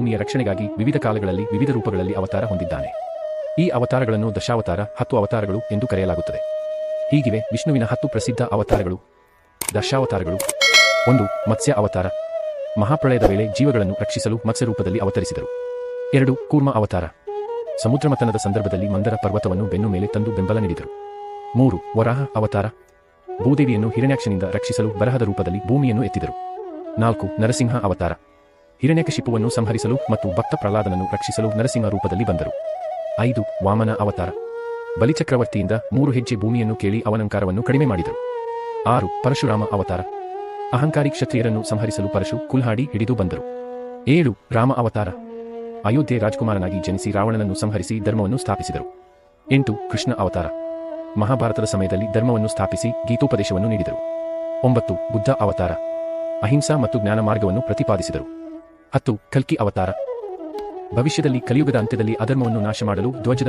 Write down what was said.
ಭೂಮಿಯ ರಕ್ಷಣೆಗಾಗಿ ವಿವಿಧ ಕಾಲಗಳಲ್ಲಿ ವಿವಿಧ ರೂಪಗಳಲ್ಲಿ ಅವತಾರ ಹೊಂದಿದ್ದಾನೆ. ಈ ಅವತಾರಗಳನ್ನು ದಶಾವತಾರ, ಹತ್ತು ಅವತಾರಗಳು ಎಂದು ಕರೆಯಲಾಗುತ್ತದೆ. ಹೀಗಿವೆ ವಿಷ್ಣುವಿನ ಹತ್ತು ಪ್ರಸಿದ್ಧ ಅವತಾರಗಳು. ದಶಾವತಾರಗಳು. ಒಂದು, ಮತ್ಸ್ಯ ಅವತಾರ. ಮಹಾಪ್ರಳಯದ ವೇಳೆ ಜೀವಗಳನ್ನು ರಕ್ಷಿಸಲು ಮತ್ಸ್ಯ ರೂಪದಲ್ಲಿ ಅವತರಿಸಿದರು. ಎರಡು, ಕೂರ್ಮ ಅವತಾರ. ಸಮುದ್ರ ಮತನದ ಸಂದರ್ಭದಲ್ಲಿ ಮಂದರ ಪರ್ವತವನ್ನು ಬೆನ್ನು ಮೇಲೆ ತಂದು ಬೆಂಬಲ ನೀಡಿದರು. ಮೂರು, ವರಾಹ ಅವತಾರ. ಭೂದೇವಿಯನ್ನು ಹಿರಣ್ಯಾಕ್ಷನಿಂದ ರಕ್ಷಿಸಲು ಬರಹದ ರೂಪದಲ್ಲಿ ಭೂಮಿಯನ್ನು ಎತ್ತಿದರು. ನಾಲ್ಕು, ನರಸಿಂಹ ಅವತಾರ. ಹಿರಣ್ಯಕಶಿಪುವನ್ನು ಸಂಹರಿಸಲು ಮತ್ತು ಭಕ್ತ ಪ್ರಹ್ಲಾದನನ್ನು ರಕ್ಷಿಸಲು ನರಸಿಂಹ ರೂಪದಲ್ಲಿ ಬಂದರು. ಐದು, ವಾಮನ ಅವತಾರ. ಬಲಿಚಕ್ರವರ್ತಿಯಿಂದ ಮೂರು ಹೆಜ್ಜೆ ಭೂಮಿಯನ್ನು ಕೇಳಿ ಅವನಂಕಾರವನ್ನು ಕಡಿಮೆ ಮಾಡಿದರು. ಆರು, ಪರಶುರಾಮ ಅವತಾರ. ಅಹಂಕಾರಿ ಕ್ಷತ್ರಿಯರನ್ನು ಸಂಹರಿಸಲು ಪರಶು ಕುಲ್ಹಾಡಿ ಹಿಡಿದು ಬಂದರು. ಏಳು, ರಾಮ ಅವತಾರ. ಅಯೋಧ್ಯೆ ರಾಜಕುಮಾರನಾಗಿ ಜನಿಸಿ ರಾವಣನನ್ನು ಸಂಹರಿಸಿ ಧರ್ಮವನ್ನು ಸ್ಥಾಪಿಸಿದರು. ಎಂಟು, ಕೃಷ್ಣ ಅವತಾರ. ಮಹಾಭಾರತದ ಸಮಯದಲ್ಲಿ ಧರ್ಮವನ್ನು ಸ್ಥಾಪಿಸಿ ಗೀತೋಪದೇಶವನ್ನು ನೀಡಿದರು. ಒಂಬತ್ತು, ಬುದ್ಧ ಅವತಾರ. ಅಹಿಂಸಾ ಮತ್ತು ಜ್ಞಾನ ಮಾರ್ಗವನ್ನು ಪ್ರತಿಪಾದಿಸಿದರು. ಹತ್ತು ಕಲ್ಕಿ ಅವತಾರ. ಭವಿಷ್ಯದಲ್ಲಿ ಕಲಿಯುಗದ ಅಂತ್ಯದಲ್ಲಿ ಅಧರ್ಮವನ್ನು ನಾಶ ಮಾಡಲು ಧ್ವಜದ